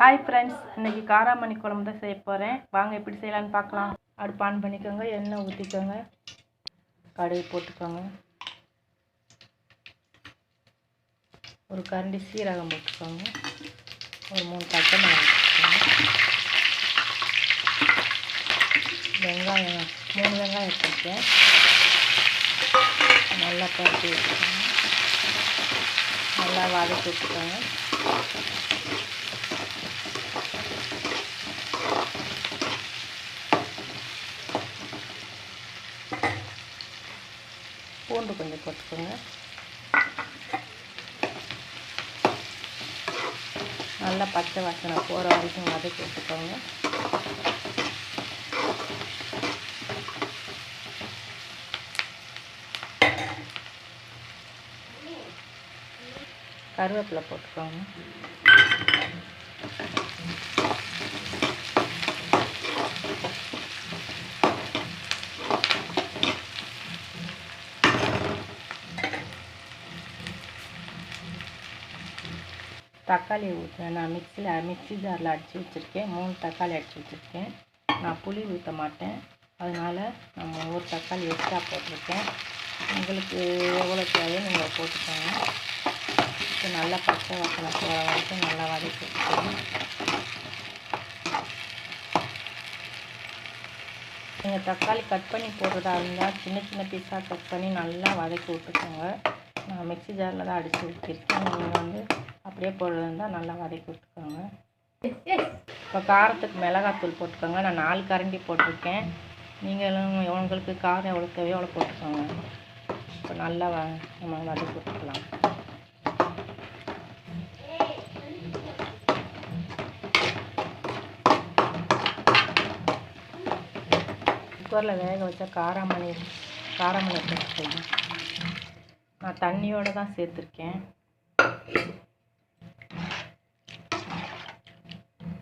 Hi friends இன்றைக்கி காராமணி குழம்பு தான் செய்ய போகிறேன் வாங்க எப்படி செய்யலான்னு பார்க்கலாம். அடுப்பு ஆன் பண்ணிக்கோங்க எண்ணெய் ஊற்றிக்கோங்க கடுகு போட்டுக்கோங்க. ஒரு கரண்டி சீரகம் போட்டுக்கோங்க. ஒரு மூணு பச்சை மிளகாய் போட்டுக்கோங்க. வெங்காயம் மூணு வெங்காயம் எடுத்துருக்கேன் நல்லா பருத்தி வச்சுக்கோங்க நல்லா வதக்கி வச்சுக்கோங்க பூண்டு கொஞ்சம் போட்டுக்கோங்க. நல்லா பச்சை வாசனை போகிற வரைக்கும் வதக்கி போட்டுக்கோங்க கருவேப்பிலை போட்டுக்கோங்க. தக்காளி ஊற்றுறேன் நான் மிக்சியில் மிக்சி ஜாரில் அடித்து வச்சுருக்கேன். மூணு தக்காளி அடித்து வச்சுருக்கேன். நான் புளி ஊற்ற மாட்டேன். அதனால் நான் ஒரு தக்காளி எக்ஸ்ட்ரா போட்டிருக்கேன். உங்களுக்கு எவ்வளோ தேவையோ நீங்கள் போட்டுக்கோங்க. இப்போ நல்லா பச்சை வாசனை போகிற வரைக்கும் நல்லா வதக்கி வச்சுக்கோங்க. நீங்கள் தக்காளி கட் பண்ணி போடுறதா இருந்தால் சின்ன சின்ன பீஸாக கட் பண்ணி நல்லா வதக்கி விட்டுக்கோங்க. நான் மிக்சி ஜாரில் தான் அடித்து ஊற்றிருக்கேன் நீங்கள் வந்து அப்படியே போடுறதா இருந்தால் நல்லா வதக்கி விட்டுக்கோங்க இப்போ காரத்துக்கு மிளகாத்தூள் போட்டுக்கோங்க. நான் நாலு கரண்டி போட்டிருக்கேன். நீங்களும் உங்களுக்கு காரம் எவ்வளோ தேவையோ அவ்வளோ போட்டுக்கோங்க. இப்போ நல்லா வ நம்ம வதக்கி விட்டுக்கலாம் குக்கரில் வேக வச்ச காராமணி காராமணி போட்டுக்கோங்க நான் தண்ணியோடு தான் சேர்த்துருக்கேன்.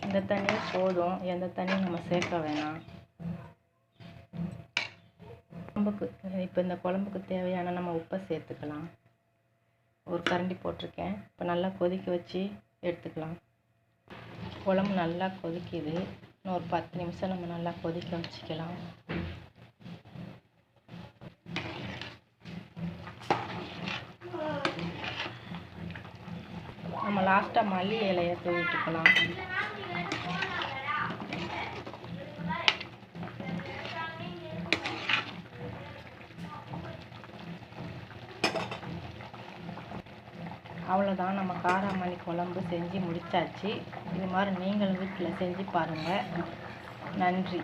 இந்த தண்ணியே போதும் எந்த தண்ணியும் நம்ம சேர்க்க வேணாம். குழம்புக்கு இப்போ இந்த குழம்புக்கு தேவையான நம்ம உப்பை சேர்த்துக்கலாம். ஒரு கரண்டி போட்டிருக்கேன். இப்போ நல்லா கொதிக்க வச்சு எடுத்துக்கலாம். குழம்பு நல்லா கொதிக்குது. இன்னும் ஒரு பத்து நிமிஷம் நம்ம நல்லா கொதிக்க வச்சுக்கலாம். நம்ம லாஸ்ட்டாக மல்லி இலையை தூவிட்டுக்கலாம். அவ்வளோதான் நம்ம காராமணி குழம்பு செஞ்சு முடித்தாச்சு இது மாதிரி நீங்களும் வீட்டில் செஞ்சு பாருங்கள் நன்றி.